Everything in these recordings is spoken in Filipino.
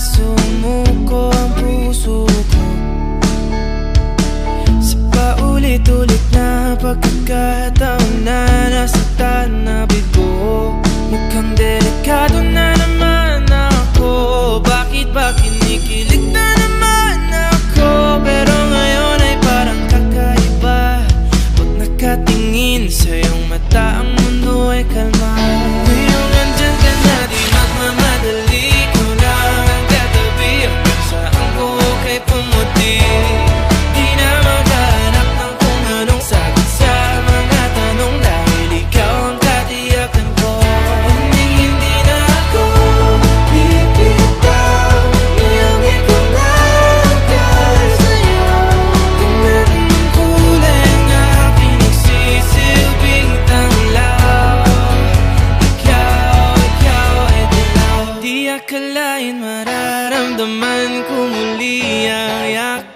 sumuko ang puso ko. Sa paulit-ulit na pagkakataon Nararamdaman ko muli ang yakap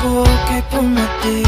algo que cometí.